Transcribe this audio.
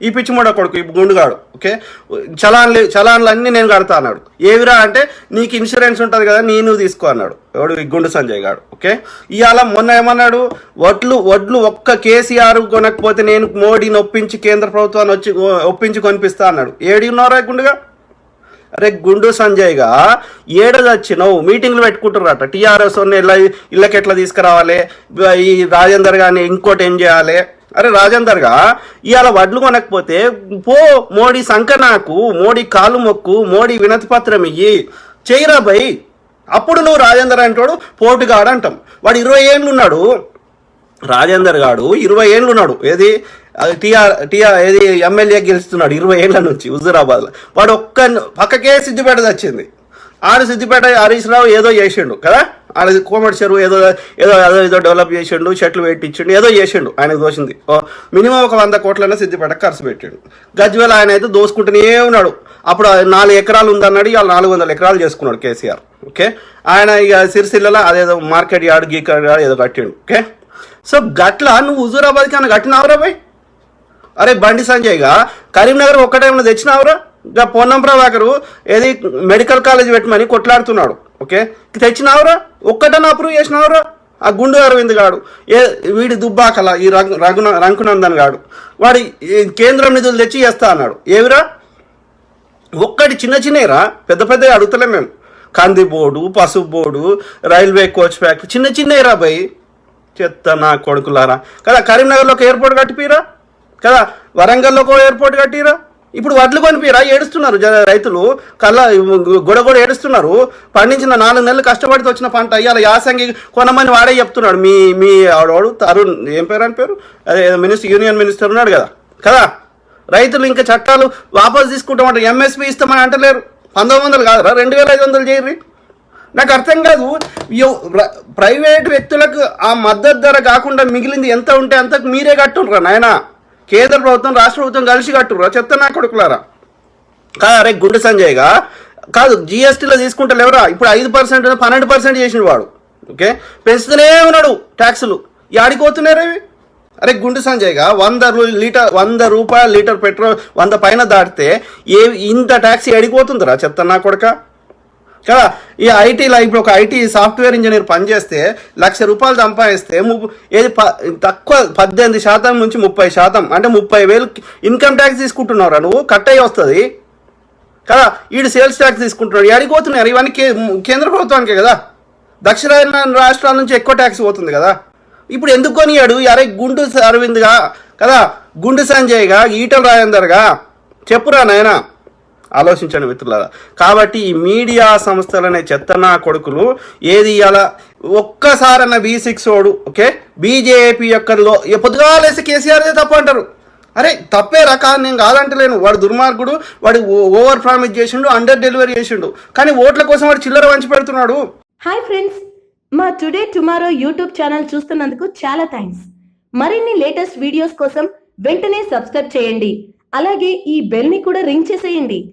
ఈ పిచ్చిమోడ కొడుకు ఈ గుండుగాడు ఓకే? చలాన్లు చలాన్లు అన్నీ నేను కడతా అన్నాడు. ఏవిరా అంటే నీకు ఇన్సూరెన్స్ ఉంటుంది కదా నేను తీసుకో అన్నాడు. ఎవడు? ఈ గుండు సంజయ్ గాడు ఓకే? ఇవాళ మొన్న ఏమన్నాడు? వడ్లు వడ్లు ఒక్క కేసీఆర్ కొనకపోతే నేను మోడీని ఒప్పించి కేంద్ర ప్రభుత్వాన్ని వచ్చి ఒప్పించి కొనిపిస్తా అన్నాడు. ఏడి ఉన్నారా గుండుగా? అరే గుండు సంజయ్గా ఏడ వచ్చినావు మీటింగ్లు పెట్టుకుంటున్నారట టీఆర్ఎస్ ఇళ్ళ ఇళ్ళకి ఎట్లా తీసుకురావాలి? ఈ రాజేందర్ గారిని ఇంకోటి ఏం చేయాలి? అరే రాజేందర్గా ఇవాళ వడ్లు కొనకపోతే పో మోడీ సంక నాకు మోడీ కాలు మొక్కు మోడీ వినతి పత్రం ఇయ్యి చేయరా భయ్ అప్పుడు నువ్వు రాజేందర్ అంటాడు పోటుగాడు అంటాం. వాడు ఇరవై ఏళ్ళు ఉన్నాడు రాజేందర్ గాడు ఇరవై ఏళ్ళు ఉన్నాడు ఏది టీఆర్ టీఆర్ ఏది? ఎమ్మెల్యే గెలుస్తున్నాడు ఇరవై ఏళ్ళ నుంచి హుజూరాబాద్లో. వాడు ఒక్క పక్కకే సిద్దిపేట వచ్చింది ఆడ సిద్దిపేట హరీష్ రావు ఏదో చేసిండు కదా? ఆడ కోమటి చెరువు ఏదో ఏదో ఏదో ఏదో డెవలప్ చేసిండు చెట్లు పెట్టించిండు ఏదో చేసిండు ఆయనకు దోషింది. ఓ మినిమం ఒక వంద కోట్లైనా సిద్దిపేట ఖర్చు పెట్టిండు. గజ్వేల్ ఆయన అయితే దోసుకుంటూనే ఉన్నాడు. అప్పుడు నాలుగు ఎకరాలు ఉందన్నాడు ఇవాళ నాలుగు వందల ఎకరాలు చేసుకున్నాడు కేసీఆర్ ఓకే? ఆయన ఇక సిరిసిల్లలో అదేదో మార్కెట్ యార్డ్ గీకర్ ఏదో కట్టిండు ఓకే? సో గట్ల నువ్వు హుజూరాబాద్కి అన్న కట్టినావురా బాయ్ అరే బండి సంజయ్గా కరీంనగర్ ఒక్కటేమైనా తెచ్చినావురా? ఇంకా పొన్నం ప్రభాకరు ఏది మెడికల్ కాలేజ్ పెట్టమని కొట్లాడుతున్నాడు. ఓకే? తెచ్చినావురా? ఒక్కటన్నా అప్రూవ్ చేసినావురా? ఆ గుండు అరవింద్ గాడు. ఏ వీడి దుబ్బాకల ఈ రఘు రఘున రంకునందన్ గాడు. వాడి కేంద్రం నిధులు తెచ్చి చేస్తా అన్నాడు. ఏవిరా? ఒక్కటి చిన్న చిన్నరా పెద్ద పెద్ద అడుగుతలేం మేము. కంది బోర్డు పసుపు బోర్డు రైల్వే కోచ్ ప్యాక్ చిన్న చిన్నరా భయ్ చెత్త నా కొడుకులారా. కదా కరీంనగర్లో ఒక ఎయిర్పోర్ట్ కట్టిపోయిరా కదా వరంగల్లో ఒక ఎయిర్పోర్ట్ కట్టిరా? ఇప్పుడు వడ్లు కొనిపిరా ఏడుస్తున్నారు జ రైతులు. కళ్ళ గొడగొడ ఏడుస్తున్నారు. పండించిన నాలుగు నెలలు కష్టపడితే వచ్చిన పంట ఇవాళ యాసంగి కొనమని వాడే చెప్తున్నాడు. మీ మీ ఆడవాడు తరుణ్ ఏం పేరు అని పేరు? అదే మినిస్టర్ యూనియన్ మినిస్టర్ ఉన్నాడు కదా? కదా? రైతులు ఇంకా చట్టాలు వాపసు తీసుకుంటామంటారు ఎంఎస్పి ఇస్తామని అంటలేరు. పంతొమ్మిది వందలు కాదురా? రెండు వేల ఐదు వందలు చేయర్రి. నాకు అర్థం కాదు. ప్రైవేట్ వ్యక్తులకు ఆ మద్దతు ధర కాకుండా మిగిలింది ఎంత ఉంటే అంతకు మీరే కట్టుండ్రా నాయనా? కేంద్ర ప్రభుత్వం రాష్ట్ర ప్రభుత్వం కలిసి కట్టురా చెత్త నా కొడుకులారా? కాదు అరే గుండె సంజయ్గా? కాదు జిఎస్టీలో తీసుకుంటలేవరా ఇప్పుడు ఐదు పర్సెంట్ పన్నెండు పర్సెంట్ చేసిన వాడు. ఓకే? పెంచుతూనే ఉన్నాడు ట్యాక్సులు. యాడిపోతున్నారు అవి అరే గుండు సంజయ్గా వంద లీటర్ వంద రూపాయల లీటర్ పెట్రోల్ వంద పైన దాటితే ఏ ఇంత ట్యాక్సీ అడిగిపోతుందిరా చెత్త నా కొడక? కదా? ఈ ఐటీలో ఇప్పుడు ఒక ఐటీ సాఫ్ట్వేర్ ఇంజనీర్ పనిచేస్తే లక్ష రూపాయలు సంపాదిస్తే ఏది ప- తక్కువ పద్దెనిమిది శాతం నుంచి ముప్పై శాతం అంటే ముప్పై వేలు ఇన్కమ్ ట్యాక్స్ తీసుకుంటున్నావురా నువ్వు కట్ అయ్యి వస్తుంది. కదా? వీడు సేల్స్ ట్యాక్స్ తీసుకుంటున్నాడు ఎడికి పోతున్నారు ఇవన్నీ కే కేంద్ర ప్రభుత్వానికే కదా? దక్షిణాయన రాష్ట్రాల నుంచి ఎక్కువ ట్యాక్స్ పోతుంది కదా? ఇప్పుడు ఎందుకు కొనియాడు? అరే గుండు అరవింద్గా కదా? గుండు సంజయ్గా ఈటల రాజేందర్గా? చెప్పురా నాయనా. ఆలోచించండి మిత్రులారా. కాబట్టి ఈ మీడియా సంస్థలనే చెత్తనా కొడుకులు ఏది అలా ఒక్కసారన్న బీ సిక్స్ ఓడు ఓకే? బీజేపీ యొక్కలో పొద్దుగాలేసి కేసీఆర్దే తప్పు అంటారు. అరే తప్పే రకాన్ని నేను కాదంటలేను. వాడు దుర్మార్గుడు వాడు ఓ- ఓవర్ ప్రామిస్ చేసిండు అండర్ డెలివరీ చేసిండు. కానీ ఓట్ల కోసం వాడు చిల్లర వంచి పెడుతున్నాడు. హాయ్ ఫ్రెండ్స్ మా టుడే టుమారో యూట్యూబ్ ఛానల్ చూస్తున్నందుకు చాలా థ్యాంక్స్ మరిన్ని లేటెస్ట్ వీడియోస్ కోసం వెంటనే సబ్స్క్రైబ్ చేయండి. అలాగే ఈ బెల్ని కూడా రింగ్ చేసేయండి.